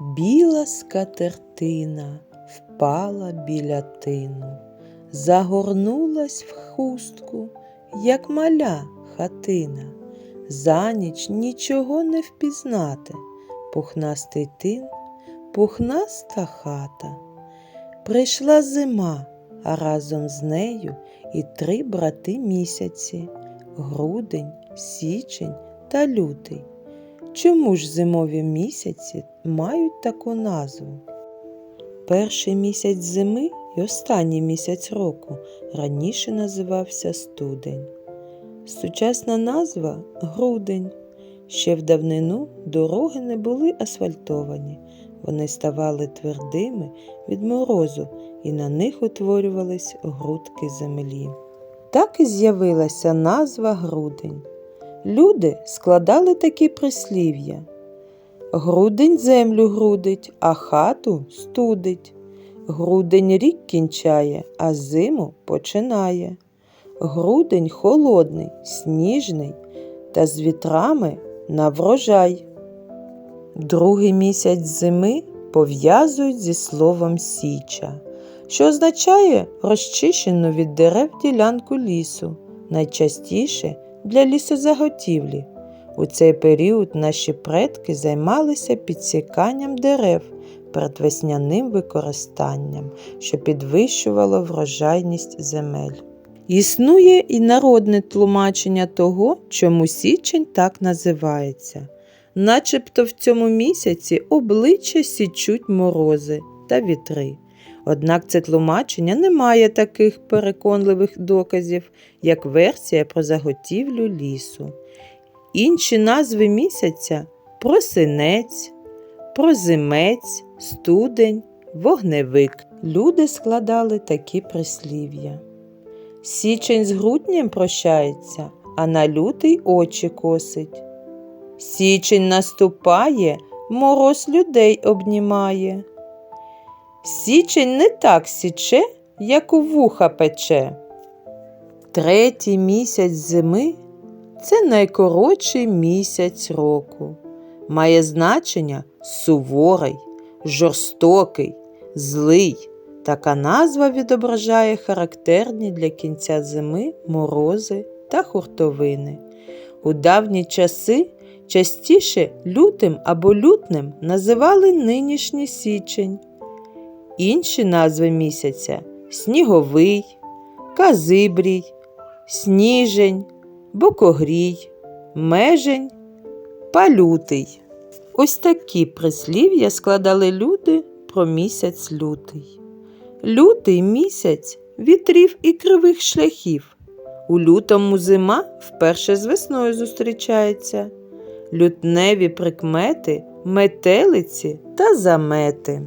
Біла скатертина впала біля тину, загорнулась в хустку, як маля хатина. За ніч нічого не впізнати, пухнастий тин, пухнаста хата. Прийшла зима, а разом з нею і три брати місяці грудень, січень та лютий. Чому ж зимові місяці мають таку назву? Перший місяць зими і останній місяць року раніше називався студень. Сучасна назва грудень. Ще в давнину дороги не були асфальтовані, вони ставали твердими від морозу і на них утворювались грудки землі. Так і з'явилася назва грудень. Люди складали такі прислів'я. Грудень землю грудить, а хату студить. Грудень рік кінчає, а зиму починає. Грудень холодний, сніжний та з вітрами на врожай. Другий місяць зими пов'язують зі словом січа, що означає розчищену від дерев ділянку лісу, найчастіше для лісозаготівлі. У цей період наші предки займалися підсіканням дерев перед весняним використанням, що підвищувало врожайність земель. Існує і народне тлумачення того, чому січень так називається. Начебто в цьому місяці обличчя січуть морози та вітри. Однак це тлумачення не має таких переконливих доказів, як версія про заготівлю лісу. Інші назви місяця просинець, прозимець, студень, вогневик. Люди складали такі прислів'я. Січень з груднем прощається, а на лютий очі косить. Січень наступає, мороз людей обнімає. Січень не так січе, як у вуха пече. Третій місяць зими це найкоротший місяць року. Має значення суворий, жорстокий, злий. Така назва відображає характерні для кінця зими морози та хуртовини. У давні часи частіше лютим або лютним називали нинішній січень. Інші назви місяця сніговий, казибрій, сніжень, бокогрій, межень, палютий. Ось такі прислів'я складали люди про місяць лютий. Лютий місяць вітрів і кривих шляхів. У лютому зима вперше з весною зустрічається. Лютневі прикмети, метелиці та замети.